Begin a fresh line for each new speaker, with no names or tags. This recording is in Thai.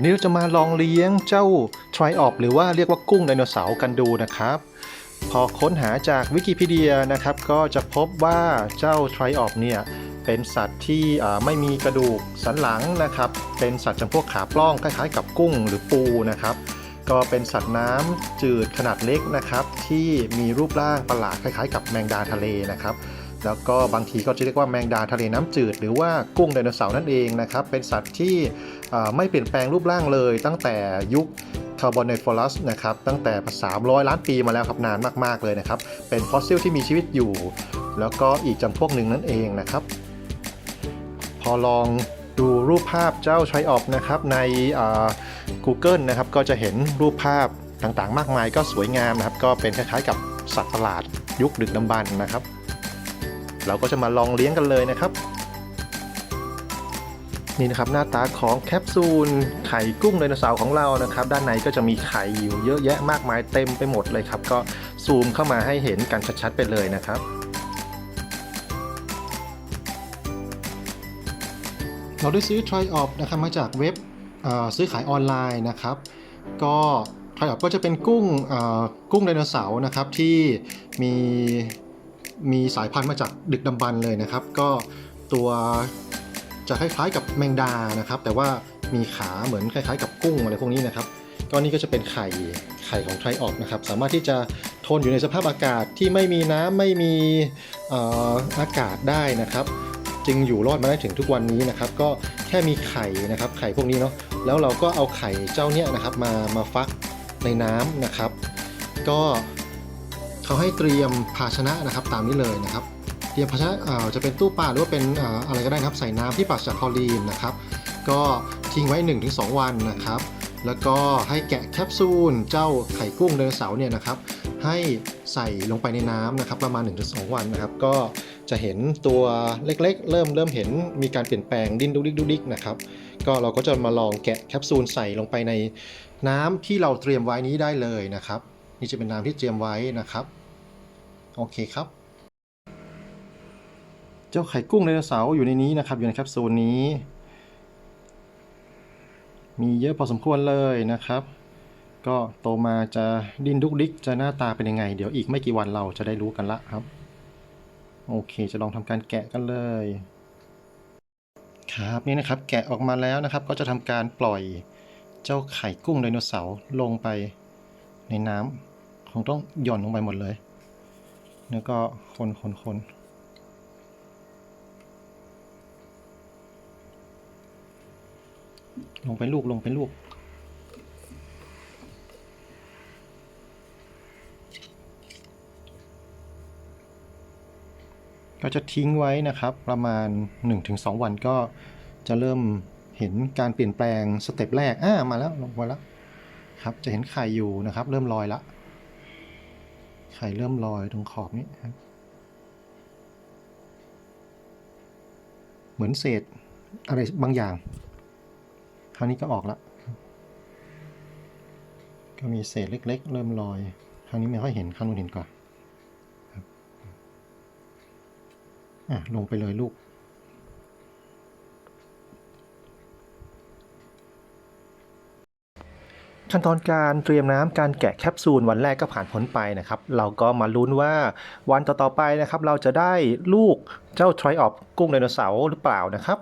วันนี้เราจะมาลองเลี้ยงเจ้า t r i o p หรือว่าเรียกว่ากุ้งไดโนเสาร์กันดูนะครับ พอค้นหาจากวิกิพีเดียนะครับ ก็จะพบว่าเจ้า t r i o p เนี่ยเป็นสัตว์ที่ไม่มีกระดูกสันหลังนะครับ เป็นสัตว์จำพวกขาปล้องคล้ายๆกับกุ้งหรือปูนะครับ ก็เป็นสัตว์น้ำจืดขนาดเล็กนะครับ ที่มีรูปร่างประหลาดคล้ายๆ กับแมงดาทะเลนะครับ แล้วก็บางทีก็จะเรียกว่าแมงดาทะเลน้ำจืด หรือว่ากุ้งไดโนเสาร์นั่นเองนะครับ เป็นสัตว์ที่ไม่เปลี่ยนแปลงรูปร่างเลย ตั้งแต่ยุคคาร์บอนไนฟอรัสนะครับ ตั้งแต่ 300 ล้านปีมาแล้วครับนานมากๆเลยนะครับ เป็นฟอสซิลที่มีชีวิตอยู่ แล้วก็อีกจำพวกหนึ่งนั่นเองนะครับ พอลองดูรูปภาพเจ้าไทรออปนะครับใน Google นะครับ ก็จะเห็นรูปภาพต่างๆ มากมายก็สวยงามนะครับ ก็เป็นคล้ายๆกับสัตว์ประหลาดยุคดึกดำบรรพ์นะครับ เราก็จะมาลองเลี้ยงกันเลยนะครับ นี่นะครับหน้าตาของแคปซูลไข่กุ้งไดโนเสาร์ของเรานะครับ ด้านในก็จะมีไข่อยู่เยอะแยะมากมายเต็มไปหมดเลยครับ ก็ซูมเข้ามาให้เห็นกันชัดๆไปเลยนะครับเราได้ซื้อ Try o p นะครับมาจากเว็บซื้อขายออนไลน์นะครับ ก็ Try o p ก็จะเป็นกุ้งกุ้งไดโนเสาร์นะครับที่มี มีสายพันธุ์มาจากดึกดำบรรพ์เลยนะครับ ก็ตัวจะคล้ายๆกับแมงดานะครับ แต่ว่ามีขาเหมือนคล้ายๆ กับกุ้งอะไรพวกนี้นะครับก็นี่ก็จะเป็นไข่ไข่ของไทรออกนะครับ สามารถที่จะทนอยู่ในสภาพอากาศที่ไม่มีน้ำไม่มีอออากาศได้นะครับ จึงอยู่รอดมาได้ถึงทุกวันนี้นะครับ ก็แค่มีไข่นะครับ ไข่พวกนี้เนาะแล้วเราก็เอาไข่เจ้าเนี้ยนะครับมามาฟักในน้ำนะครับ ก็ เขาให้เตรียมภาชนะนะครับตามนี้เลยนะครับ เตรียมภาชนะจะเป็นตู้ปลาหรือว่าเป็นอะไรก็ได้นะครับ ใส่น้ำที่ปราศจากคลอรีนนะครับ ก็ทิ้งไว้ 1-2 วันนะครับ แล้วก็ให้แกะแคปซูลเจ้าไข่กุ้งไดโนเสาร์เนี่ยนะครับ ให้ใส่ลงไปในน้ำนะครับประมาณ 1-2 วันนะครับ ก็จะเห็นตัวเล็กๆ เริ่มเริ่มเห็นมีการเปลี่ยนแปลงดิ้นดุกดิกดุกดิกนะครับ ก็เราก็จะมาลองแกะแคปซูลใส่ลงไปในน้ำที่เราเตรียมไว้นี้ได้เลยนะครับ นี่จะเป็นน้ำที่เตรียมไว้นะครับ โอเคครับ เจ้าไข่กุ้งไดโนเสาร์อยู่ในนี้นะครับ อยู่ในแคปซูลนี้ มีเยอะพอสมควรเลยนะครับ ก็โตมาจะดิ้นดุกดิกจะหน้าตาเป็นยังไง เดี๋ยวอีกไม่กี่วันเราจะได้รู้กันละครับ โอเคจะลองทำการแกะกันเลยครับนี่นะครับแกะออกมาแล้วนะครับ ก็จะทำการปล่อยเจ้าไข่กุ้งไดโนเสาร์ลงไปในน้ำคงต้องหย่อนลงไปหมดเลย แล้วก็คนคนคนลงไปลูกลงไปลูก ก็จะทิ้งไว้นะครับประมาณ 1-2 วันก็จะเริ่มเห็นการเปลี่ยนแปลงสเต็ปแรก อ่า มาแล้ว ลงมาแล้ว ครับ จะเห็นไข่อยู่นะครับ เริ่มลอยละ ไข่เริ่มลอยตรงขอบนี้ครับ เหมือนเศษอะไรบางอย่าง คราวนี้ก็ออกละ ก็มีเศษเล็ก ๆ เริ่มลอย คราวนี้ไม่ค่อยเห็นครางนู้นเห็นก่อนอะลงไปเลยลูก ขั้นตอนการเตรียมน้ำการแกะแคปซูลวันแรกก็ผ่านพ้นไปนะครับ เราก็มาลุ้นว่าวันต่อๆไปนะครับ เราจะได้ลูกเจ้าทรอยออฟกุ้งไดโนเสาร์หรือเปล่านะครับ